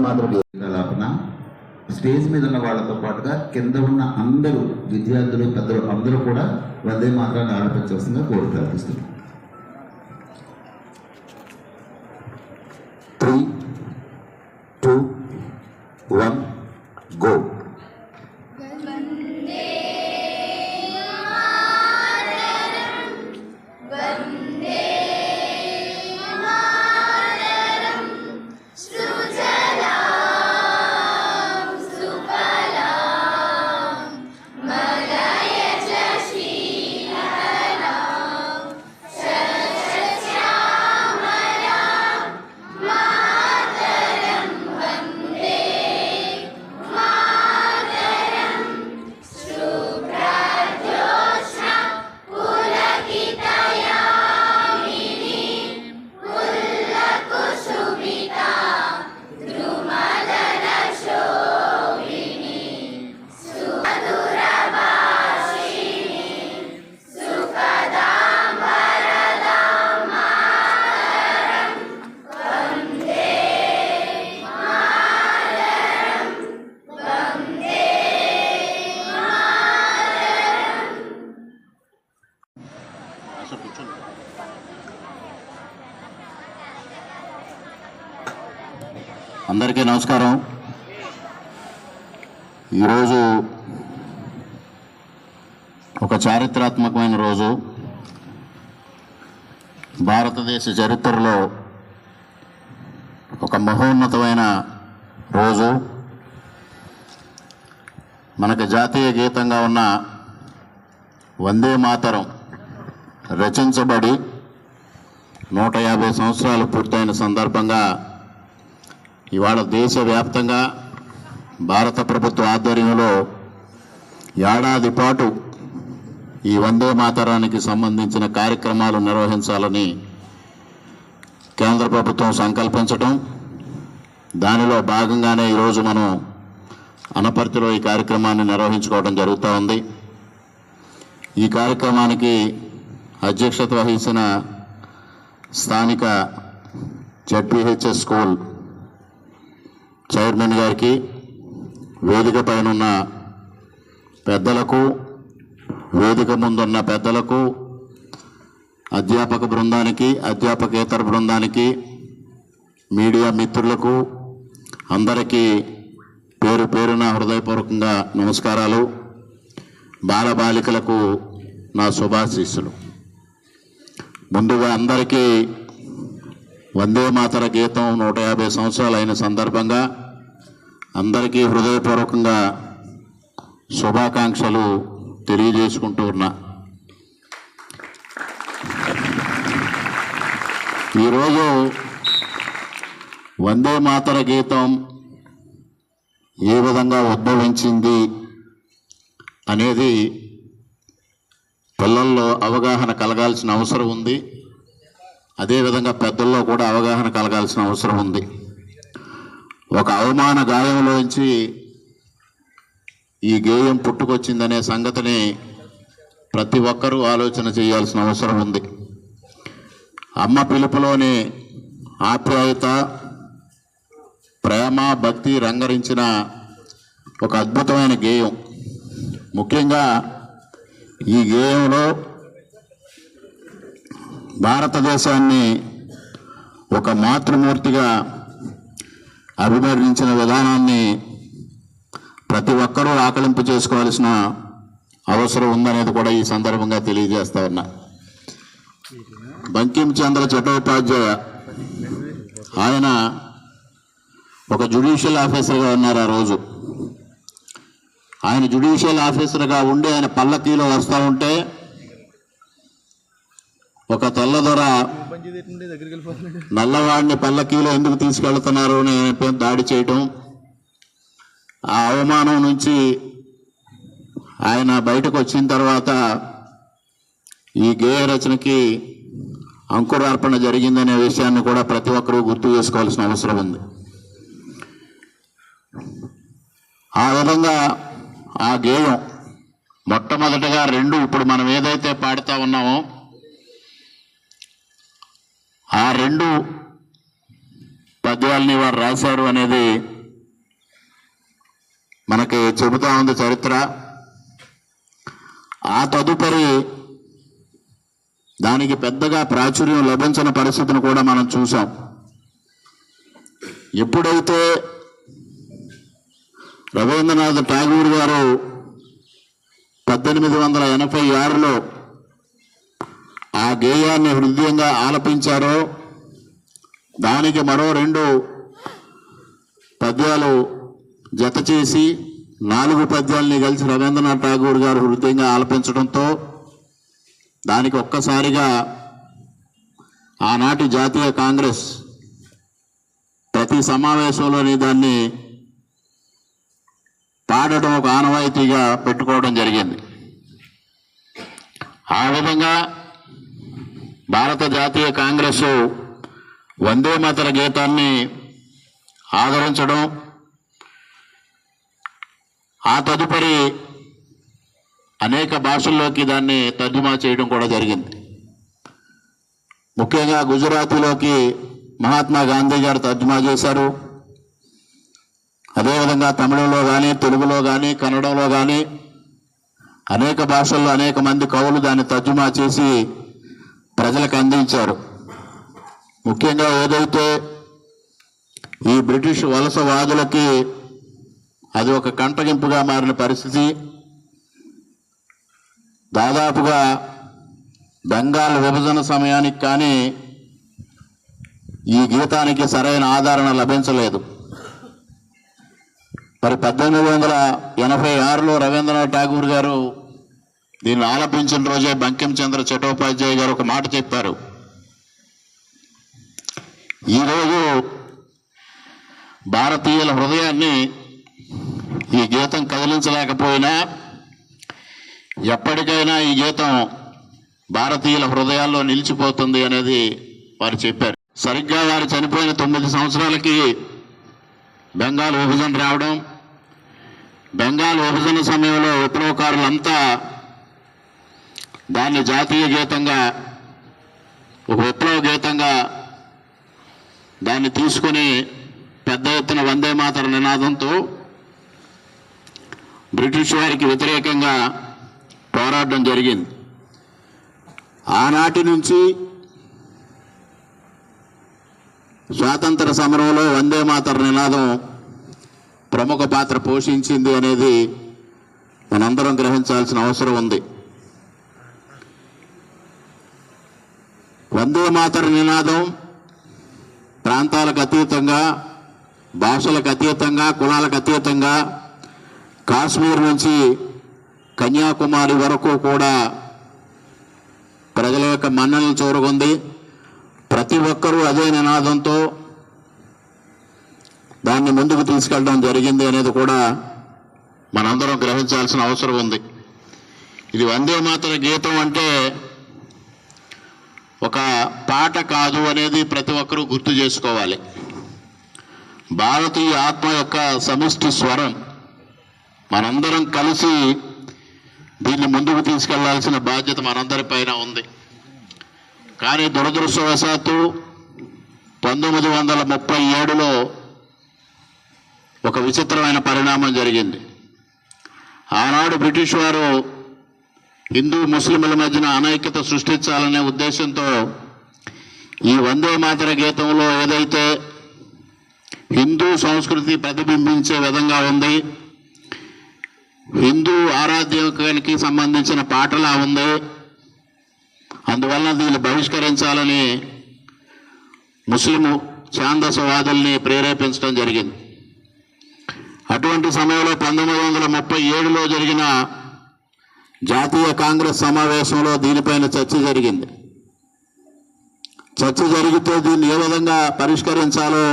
మాత్రం స్టేజ్ మీద ఉన్న వాళ్ళతో పాటుగా కింద ఉన్న అందరూ విద్యార్థులు పెద్దలు అందరూ కూడా వందే మాత్రాన్ని ఆలపించవలసిందిగా కోరి ప్రార్థిస్తున్నాం ఈరోజు ఒక చారిత్రాత్మకమైన రోజు. భారతదేశ చరిత్రలో ఒక మహోన్నతమైన రోజు. మనకు జాతీయ గీతంగా ఉన్న వందే మాతరం రచించబడి నూట యాభై సంవత్సరాలు పూర్తయిన సందర్భంగా ఇవాళ దేశవ్యాప్తంగా భారత ప్రభుత్వ ఆధ్వర్యంలో ఏడాది పాటు ఈ వందే మాతరానికి సంబంధించిన కార్యక్రమాలు నిర్వహించాలని కేంద్ర ప్రభుత్వం సంకల్పించటం. దానిలో భాగంగానే ఈరోజు మనం అనపర్తిలో ఈ కార్యక్రమాన్ని నిర్వహించుకోవడం జరుగుతూ ఉంది. ఈ కార్యక్రమానికి అధ్యక్షత వహించిన స్థానిక జడ్పిహెచ్ఎస్ స్కూల్ చైర్మన్ గారికి వేదిక పైన ఉన్న పెద్దలకు వేదిక ముందున్న పెద్దలకు అధ్యాపక బృందానికి అధ్యాపకేతర బృందానికి మీడియా మిత్రులకు అందరికీ పేరు పేరున హృదయపూర్వకంగా నమస్కారాలు. బాలబాలికలకు నా శుభాశీస్సులు. ముందుగా అందరికీ వందే మాతర గీతం నూట యాభై సంవత్సరాలు అయిన సందర్భంగా అందరికీ హృదయపూర్వకంగా శుభాకాంక్షలు తెలియజేసుకుంటూ ఉన్నా. ఈరోజు వందే మాతర గీతం ఏ విధంగా ఉద్భవించింది అనేది పిల్లల్లో అవగాహన కలగాల్సిన అవసరం ఉంది. అదేవిధంగా పెద్దల్లో కూడా అవగాహన కలగాల్సిన అవసరం ఉంది. ఒక అవమాన గాయంలోంచి ఈ గేయం పుట్టుకొచ్చిందనే సంగతిని ప్రతి ఒక్కరూ ఆలోచన చేయాల్సిన అవసరం ఉంది. అమ్మ పిలుపులోని ఆప్యాయత ప్రేమ భక్తి రంగరించిన ఒక అద్భుతమైన గేయం. ముఖ్యంగా ఈ గేయంలో భారతదేశాన్ని ఒక మాతృమూర్తిగా అభివర్ణించిన విధానాన్ని ప్రతి ఒక్కరూ ఆకలింపు చేసుకోవాల్సిన అవసరం ఉందనేది కూడా ఈ సందర్భంగా తెలియజేస్తా ఉన్నా. బంకించంద్ర చటోపాధ్యాయ ఆయన ఒక జుడిషియల్ ఆఫీసర్గా ఉన్నారు ఆ రోజు. ఆయన జ్యుడిషియల్ ఆఫీసర్గా ఉండి ఆయన పల్లకీలో వస్తూ ఉంటే ఒక తెల్లదొర నల్లవాడిని తిట్టండి దగ్గరికి నల్లవాడిని పల్లకీలో ఎందుకు తీసుకెళ్తున్నారు అని దాడి చేయటం ఆ అవమానం నుంచి ఆయన బయటకు వచ్చిన తర్వాత ఈ గేయ రచనకి అంకురార్పణ జరిగిందనే విషయాన్ని కూడా ప్రతి ఒక్కరూ గుర్తు చేసుకోవాల్సిన అవసరం ఉంది. ఆ విధంగా ఆ గేయం మొట్టమొదటిగా రెండు ఇప్పుడు మనం ఏదైతే పాడుతూ ఉన్నామో ఆ రెండు పద్యాలని వారు రాశారు అనేది మనకి చెబుతా ఉంది చరిత్ర. ఆ తదుపరి దానికి పెద్దగా ప్రాచుర్యం లభించిన పరిస్థితిని కూడా మనం చూసాం ఎప్పుడైతే రవీంద్రనాథ్ ఠాగూర్ గారు పద్దెనిమిది వందల ఎనభై ఆరులో గేయాన్ని హృదయంగా ఆలపించారో దానికి మరో రెండు పద్యాలు జత చేసి నాలుగు పద్యాలని కలిసి రవీంద్రనాథ్ ఠాగూర్ గారు హృదయంగా ఆలపించడంతో దానికి ఒక్కసారిగా ఆనాటి జాతీయ కాంగ్రెస్ ప్రతి సమావేశంలోని దాన్ని పాడటం ఒక ఆనవాయితీగా పెట్టుకోవడం జరిగింది. ఆ విధంగా భారత జాతీయ కాంగ్రెస్ వందే మాతర గీతాన్ని ఆదరించడం ఆ తదుపరి అనేక భాషల్లోకి దాన్ని తర్జుమా చేయడం కూడా జరిగింది. ముఖ్యంగా గుజరాతీలోకి మహాత్మా గాంధీ గారు తర్జుమా చేశారు. అదేవిధంగా తమిళంలో కానీ తెలుగులో కానీ కన్నడంలో కానీ అనేక భాషల్లో అనేక మంది కవులు దాన్ని తర్జుమా చేసి ప్రజలకు అందించారు. ముఖ్యంగా ఏదైతే ఈ బ్రిటిష్ వలసవాదులకి అది ఒక కంటగింపుగా మారిన పరిస్థితి దాదాపుగా బెంగాల్ విభజన సమయానికి కానీ ఈ గీతానికి సరైన ఆదరణ లభించలేదు. మరి పద్దెనిమిది వందల ఎనభై ఆరులో రవీంద్రనాథ్ ఠాగూర్ గారు దీన్ని ఆలపించిన రోజే బంకిం చంద్ర గారు ఒక మాట చెప్పారు. ఈరోజు భారతీయుల హృదయాన్ని ఈ గీతం కదిలించలేకపోయినా ఎప్పటికైనా ఈ గీతం భారతీయుల హృదయాల్లో నిలిచిపోతుంది అనేది వారు చెప్పారు. సరిగ్గా వారు చనిపోయిన తొమ్మిది సంవత్సరాలకి బెంగాల్ విభజన రావడం బెంగాల్ విభజన సమయంలో విప్లవకారులంతా దాన్ని జాతీయ గీతంగా ఒక విప్లవ గీతంగా దాన్ని తీసుకుని పెద్ద ఎత్తున వందే మాతర నినాదంతో బ్రిటిష్ వారికి వ్యతిరేకంగా పోరాడడం జరిగింది. ఆనాటి నుంచి స్వాతంత్ర సమరంలో వందే మాతర నినాదం ప్రముఖ పాత్ర పోషించింది అనేది మనందరం గ్రహించాల్సిన అవసరం ఉంది. వందే మాతర నినాదం. ప్రాంతాలకు అతీతంగా భాషలకు అతీతంగా కులాలకు అతీతంగా కాశ్మీర్ నుంచి కన్యాకుమారి వరకు కూడా ప్రజల యొక్క మన్ననలు చూరుకుంది ప్రతి ఒక్కరూ అదే నినాదంతో దాన్ని ముందుకు తీసుకెళ్ళడం జరిగింది అనేది కూడా మనందరం గ్రహించాల్సిన అవసరం ఉంది. ఇది వందే మాతర గీతం అంటే ఒక పాట కాదు అనేది ప్రతి ఒక్కరూ గుర్తు చేసుకోవాలి. భారతీయ ఆత్మ యొక్క సమిష్టి స్వరం మనందరం కలిసి దీన్ని ముందుకు తీసుకెళ్ళాల్సిన బాధ్యత మనందరిపైన ఉంది. కానీ దురదృష్టవశాత్తు పంతొమ్మిది వందల ముప్పై ఏడులో ఒక విచిత్రమైన పరిణామం జరిగింది. ఆనాడు బ్రిటిష్ వారు హిందూ ముస్లింల మధ్యన అనైక్యత సృష్టించాలనే ఉద్దేశంతో ఈ వందే మాతర గీతంలో ఏదైతే హిందూ సంస్కృతి ప్రతిబింబించే విధంగా ఉంది హిందూ ఆరాధ్యానికి సంబంధించిన పాటలా ఉంది అందువల్ల దీన్ని బహిష్కరించాలని ముస్లిము ఛాందసవాదుల్ని ప్రేరేపించడం జరిగింది. అటువంటి సమయంలో పంతొమ్మిది వందల ముప్పై ఏడులో జరిగిన జాతీయ కాంగ్రెస్ సమావేశంలో దీనిపైన చర్చ జరిగింది. చర్చ జరిగితే దీన్ని ఏ విధంగా పరిష్కరించాలో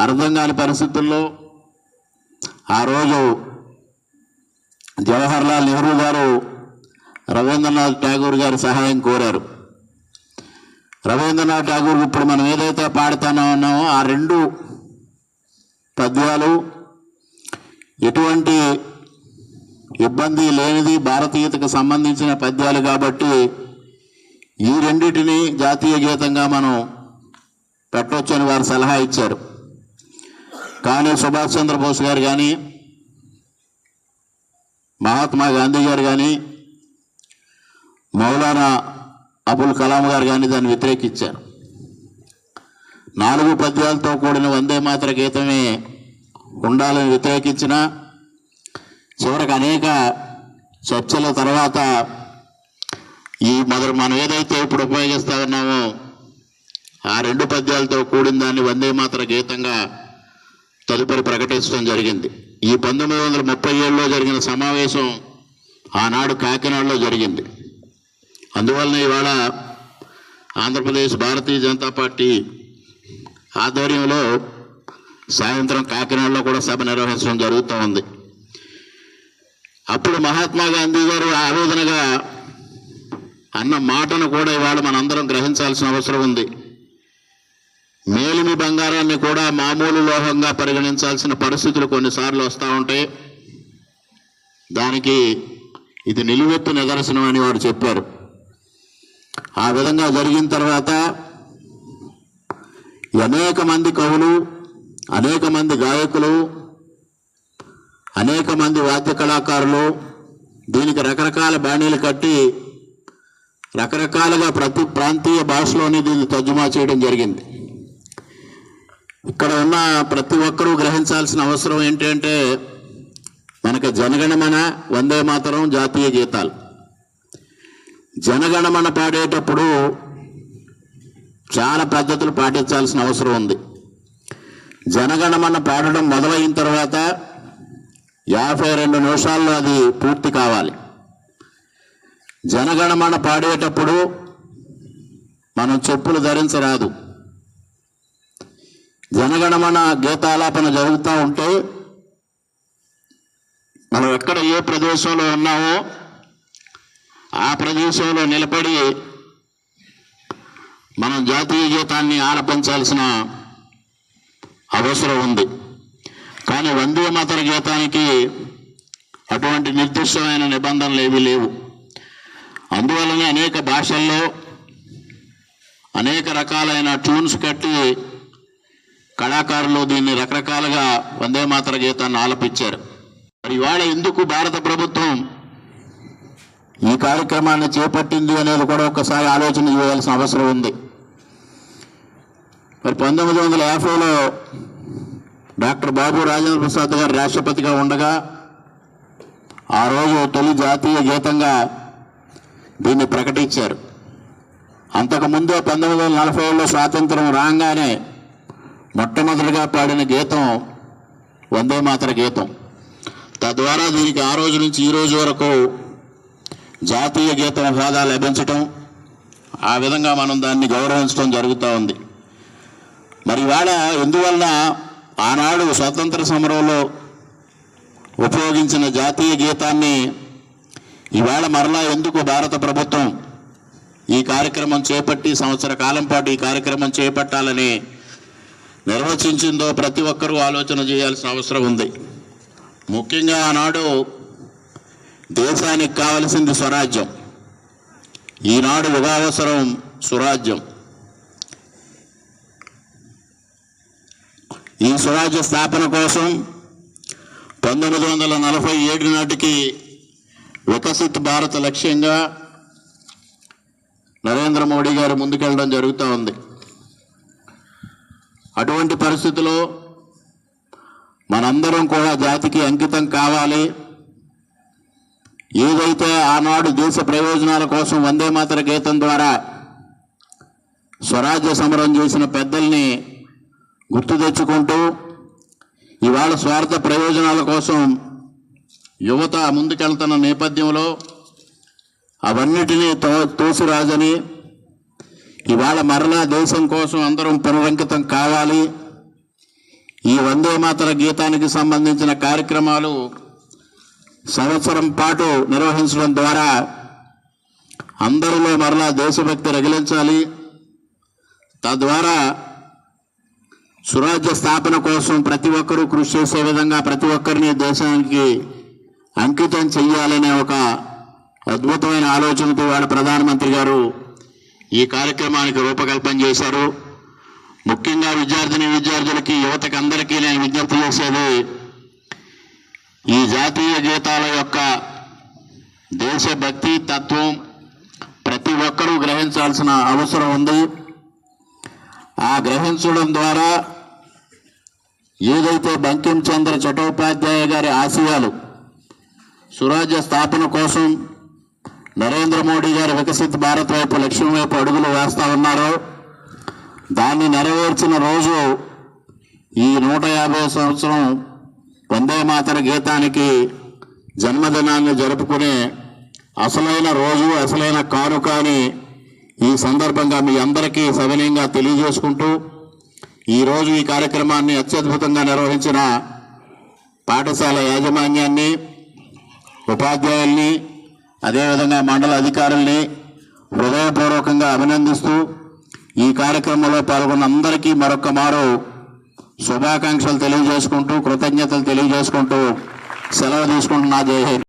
అర్థం కాని పరిస్థితుల్లో ఆ రోజు జవహర్లాల్ నెహ్రూ గారు రవీంద్రనాథ్ ఠాగూర్ గారి సహాయం కోరారు. రవీంద్రనాథ్ ఠాగూర్ ఇప్పుడు మనం ఏదైతే పాడుతానో ఉన్నామో ఆ రెండు పద్యాలు ఎటువంటి ఇబ్బంది లేనిది భారతీయతకు సంబంధించిన పద్యాలు కాబట్టి ఈ రెండింటిని జాతీయ గీతంగా మనం పెట్టవచ్చని వారు సలహా ఇచ్చారు. కానీ సుభాష్ చంద్రబోస్ గారు కానీ మహాత్మా గాంధీ గారు కానీ మౌలానా అబుల్ కలాం గారు కానీ దాన్ని వ్యతిరేకించారు. నాలుగు పద్యాలతో కూడిన వందే మాత్ర గీతమే ఉండాలని వ్యతిరేకించిన చివరికి అనేక చర్చల తర్వాత ఈ మొదలు మనం ఏదైతే ఇప్పుడు ఉపయోగిస్తా ఉన్నామో ఆ రెండు పద్యాలతో కూడిన దాన్ని వందే మాత్ర గీతంగా తదుపరి ప్రకటించడం జరిగింది. ఈ పంతొమ్మిది వందల ముప్పై ఏడులో జరిగిన సమావేశం ఆనాడు కాకినాడలో జరిగింది. అందువలన ఇవాళ ఆంధ్రప్రదేశ్ భారతీయ జనతా పార్టీ ఆధ్వర్యంలో సాయంత్రం కాకినాడలో కూడా సభ నిర్వహించడం జరుగుతూ ఉంది. అప్పుడు మహాత్మా గాంధీ గారు ఆవేదనగా అన్న మాటను కూడా ఇవాళ మనందరం గ్రహించాల్సిన అవసరం ఉంది. మేలిమి బంగారాన్ని కూడా మామూలు లోహంగా పరిగణించాల్సిన పరిస్థితులు కొన్నిసార్లు వస్తూ ఉంటాయి. దానికి ఇది నిలువెత్తు నిదర్శనం అని వారు చెప్పారు. ఆ విధంగా జరిగిన తర్వాత అనేక మంది కవులు అనేక మంది గాయకులు అనేక మంది వాద్య కళాకారులు దీనికి రకరకాల బాణీలు కట్టి రకరకాలుగా ప్రతి ప్రాంతీయ భాషలోని దీన్ని తర్జుమా చేయడం జరిగింది. ఇక్కడ ఉన్న ప్రతి ఒక్కరూ గ్రహించాల్సిన అవసరం ఏంటంటే మనకి జనగణమన వందే మాతరం జాతీయ గీతాలు. జనగణమన పాడేటప్పుడు చాలా పద్ధతులు పాటించాల్సిన అవసరం ఉంది. జనగణమన పాడడం మొదలైన తర్వాత యాభై రెండు నిమిషాల్లో అది పూర్తి కావాలి. జనగణమన పాడేటప్పుడు మనం చెప్పులు ధరించరాదు. జనగణమన గీతాలాపన జరుగుతూ ఉంటే మనం ఎక్కడ ఏ ప్రదేశంలో ఉన్నామో ఆ ప్రదేశంలో నిలబడి మనం జాతీయ గీతాన్ని ఆలపించాల్సిన అవసరం ఉంది. కానీ వందే మాతర గీతానికి అటువంటి నిర్దిష్టమైన నిబంధనలు ఏమీ లేవు. అందువలనే అనేక భాషల్లో అనేక రకాలైన ట్యూన్స్ కట్టి కళాకారులు దీన్ని రకరకాలుగా వందే మాతర గీతాన్ని ఆలపించారు. మరి ఇవాళ ఎందుకు భారత ప్రభుత్వం ఈ కార్యక్రమాన్ని చేపట్టింది అనేది కూడా ఒకసారి ఆలోచన చేయాల్సిన అవసరం ఉంది. మరి పంతొమ్మిది వందల యాభైలో డాక్టర్ బాబు రాజేంద్ర ప్రసాద్ గారు రాష్ట్రపతిగా ఉండగా ఆ రోజు తొలి జాతీయ గీతంగా దీన్ని ప్రకటించారు. అంతకుముందే పంతొమ్మిది వందల నలభై ఏడులో స్వాతంత్రం రాగానే మొట్టమొదటిగా పాడిన గీతం వందే మాతర గీతం. తద్వారా దీనికి ఆ రోజు నుంచి ఈ రోజు వరకు జాతీయ గీతం హోదా లభించటం ఆ విధంగా మనం దాన్ని గౌరవించడం జరుగుతూ ఉంది. మరి ఇవాళ ఎందువల్ల ఆనాడు స్వాతంత్ర సమరంలో ఉపయోగించిన జాతీయ గీతాన్ని ఇవాళ మరలా ఎందుకు భారత ప్రభుత్వం ఈ కార్యక్రమం చేపట్టి సంవత్సర కాలం పాటు ఈ కార్యక్రమం చేపట్టాలని నిర్వచించిందో ప్రతి ఒక్కరూ ఆలోచన చేయాల్సిన అవసరం ఉంది. ముఖ్యంగా ఆనాడు దేశానికి కావలసింది స్వరాజ్యం. ఈనాడు యుగావసరం స్వరాజ్యం ఈ స్వరాజ్య స్థాపన కోసం పంతొమ్మిది వందల నలభై ఏడు నాటికి వికసిత్ భారత్ లక్ష్యంగా నరేంద్ర మోడీ గారు ముందుకెళ్ళడం జరుగుతూ ఉంది. అటువంటి పరిస్థితిలో మనందరం కూడా జాతికి అంకితం కావాలి. ఏదైతే ఆనాడు దేశ ప్రయోజనాల కోసం వందే మాతర గీతం ద్వారా స్వరాజ్య సమరం చేసిన పెద్దల్ని గుర్తు తెచ్చుకుంటూ ఇవాళ స్వార్థ ప్రయోజనాల కోసం యువత ముందుకెళ్తున్న నేపథ్యంలో అవన్నిటినీ తో తోసిరాజని ఇవాళ మరలా దేశం కోసం అందరం పునరంకితం కావాలి. ఈ వందే మాతర గీతానికి సంబంధించిన కార్యక్రమాలు సంవత్సరం పాటు నిర్వహించడం ద్వారా అందరిలో మరలా దేశభక్తి రగిలించాలి. తద్వారా సురాజ్య స్థాపన కోసం ప్రతి ఒక్కరూ కృషి చేసే విధంగా ప్రతి ఒక్కరిని దేశానికి అంకితం చెయ్యాలనే ఒక అద్భుతమైన ఆలోచనతో వాళ్ళ ప్రధానమంత్రి గారు ఈ కార్యక్రమానికి రూపకల్పన చేశారు. ముఖ్యంగా విద్యార్థిని విద్యార్థులకి యువతకి అందరికీ నేను విజ్ఞప్తి చేసేది ఈ జాతీయ గీతాల యొక్క దేశభక్తి తత్వం ప్రతి ఒక్కరూ గ్రహించాల్సిన అవసరం ఉంది. ఆ గ్రహించడం ద్వారా ఏదైతే బంకిం చంద్ర చటోపాధ్యాయ గారి ఆశయాలు సురాజ్య స్థాపన కోసం నరేంద్ర మోడీ గారు వికసిత్ భారత్ వైపు లక్ష్యం వైపు అడుగులు వేస్తూ ఉన్నారో దాన్ని నెరవేర్చిన రోజు ఈ నూట యాభై సంవత్సరం వందే మాతర గీతానికి జన్మదినాన్ని జరుపుకునే అసలైన రోజు అసలైన కానుక అని ఈ సందర్భంగా మీ అందరికీ సవినయంగా తెలియజేసుకుంటూ ఈరోజు ఈ కార్యక్రమాన్ని అత్యద్భుతంగా నిర్వహించిన పాఠశాల యాజమాన్యాన్ని ఉపాధ్యాయుల్ని అదేవిధంగా మండల అధికారుల్ని హృదయపూర్వకంగా అభినందిస్తూ ఈ కార్యక్రమంలో పాల్గొన్న అందరికీ మరొక మారు శుభాకాంక్షలు తెలియజేసుకుంటూ కృతజ్ఞతలు తెలియజేసుకుంటూ సెలవు తీసుకుంటున్నా. జై